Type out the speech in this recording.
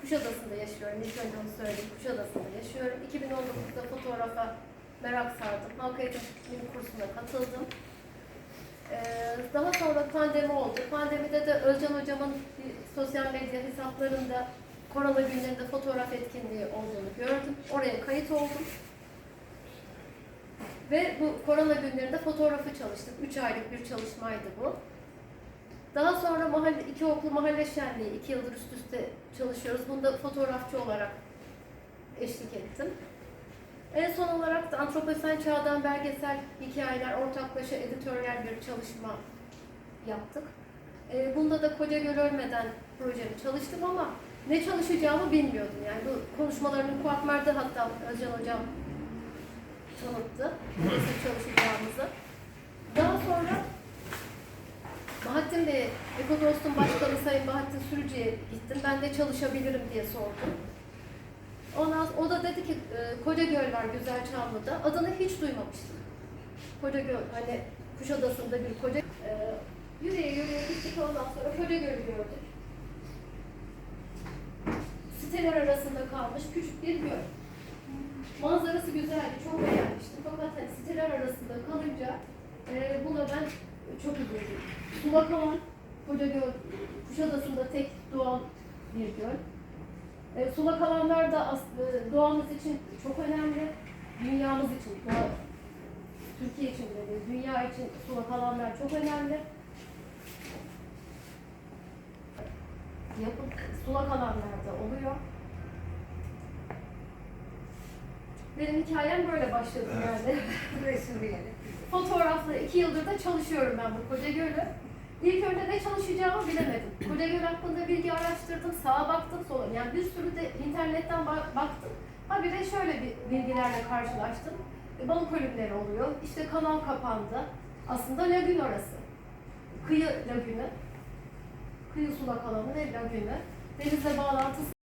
Kuşadası'nda yaşıyorum. İlk önce onu söyleyeyim. Kuşadası'nda yaşıyorum. 2019'da fotoğrafa merak sardım. Halk eğitim kursuna katıldım. Ee, daha sonra pandemi oldu. Pandemide de Özcan Hocam'ın sosyal medya hesaplarında korona günlerinde fotoğraf etkinliği olduğunu gördüm. Oraya kayıt oldum. Ve bu korona günlerinde fotoğrafı çalıştık. Üç aylık bir çalışmaydı bu. Daha sonra mahalle, iki okul mahalle şenliği, iki yıldır üst üste çalışıyoruz. Bunda fotoğrafçı olarak eşlik ettim. En son olarak da Antroposen Çağ'dan belgesel hikayeler, ortaklaşa editoryal bir çalışma yaptık. Ee, Bunda da Koca Göl Ölmeden projemi çalıştım ama ne çalışacağımı bilmiyordum. Yani bu konuşmalarını Kuatmer'de hatta Özcan Hocam tanıttı. Nasıl. Daha sonra Bahattin Bey, Ekodost'un başkanı Sayın Bahattin Sürücü'ye gittim. Ben de çalışabilirim diye sordum. Ondan o da dedi ki e, Koca Göl var Güzel Çamlı'da. Adını hiç duymamıştım. Koca Göl, hani Kuşadası'nda bir koca... E, yürüye yürüye gittik ondan sonra Koca Göl'ü gördük. Siteler arasında kalmış küçük bir göl. Manzarası güzeldi, çok beğenmiştim. Fakat hani siteler arasında kalınca e, buna ben çok üzüldüm. Sulak alan, Koca Göl, Kuşadası'nda tek doğal bir göl. E, sulak alanlar da e, doğamız için çok önemli. Dünyamız için, doğa, Türkiye için de dünya için sulak alanlar çok önemli. Yapıp sulak alanlarda oluyor. Benim hikayem böyle başladı yani. Resimleri. Fotoğrafla iki yıldır da çalışıyorum ben bu Koca Göl'ü. İlk önce ne çalışacağımı bilemedim. Koca Göl hakkında bilgi araştırdım, sağa baktım, sola. Yani bir sürü de internetten ba- baktım. Ha bir de şöyle bir bilgilerle karşılaştım. E, balık ölümleri oluyor. İşte kanal kapandı. Aslında lagün orası. Kıyı lagünü. Kıyı sulak alanı ve lagünü. Denizle bağlantısı